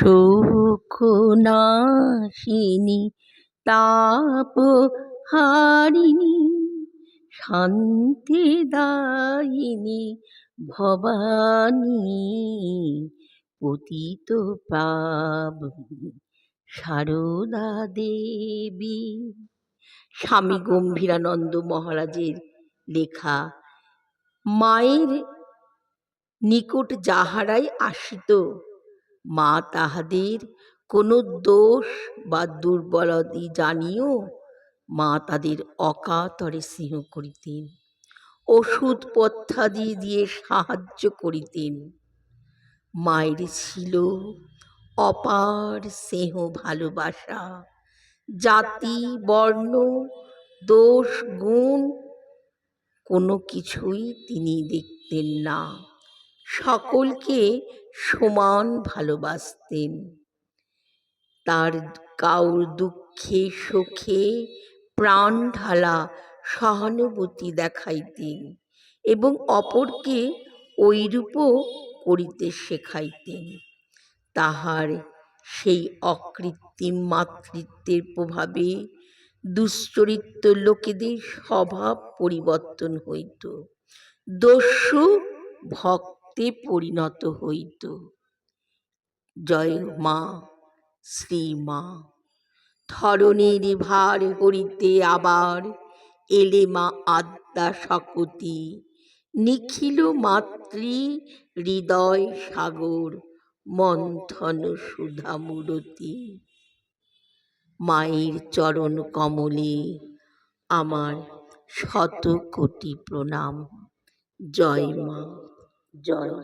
সুখ নাশিনী তাপ হারিণী, শান্তি দায়িনী, ভবানী, পতিত পাবনী সারদা দেবী। স্বামী গম্ভীরানন্দ মহারাজের লেখা, মায়ের নিকট যাহারাই আসিত মা তাহাদের কোনো দোষ বা দুর্বলতি জানিও। মা তাদের অকাতরে স্নেহ করিতেন, ওষুধ পথ্যাদি দিয়ে সাহায্য করিতেন। মায়ের ছিল অপার স্নেহ ভালোবাসা, জাতি, বর্ণ, দোষ, গুণ, কোনো কিছুই তিনি দেখতেন না। সকলকে সমান ভালোবাসতেন। তার কাউর দুঃখে সুখে প্রাণ ঢালা সহানুভূতি দেখাইতেন এবং অপরকে ঐরূপও করিতে শেখাইতেন। তাহার সেই অকৃত্রিম মাতৃত্বের প্রভাবে দুশ্চরিত্র লোকেদের স্বভাব পরিবর্তন হইত। দস্যু, ভক্তে পরিণত হইত। জয় মা, শ্রী মা। ধরণীর ভার হরিতে আবার এলে মা আদ্যা শকতি। নিখিল মাতৃ হৃদয় সাগর, মন্থন সুধা মূরতি। মায়ের চরণ কমলে আমার শত কোটি প্রণাম। জয় মা। জয় মা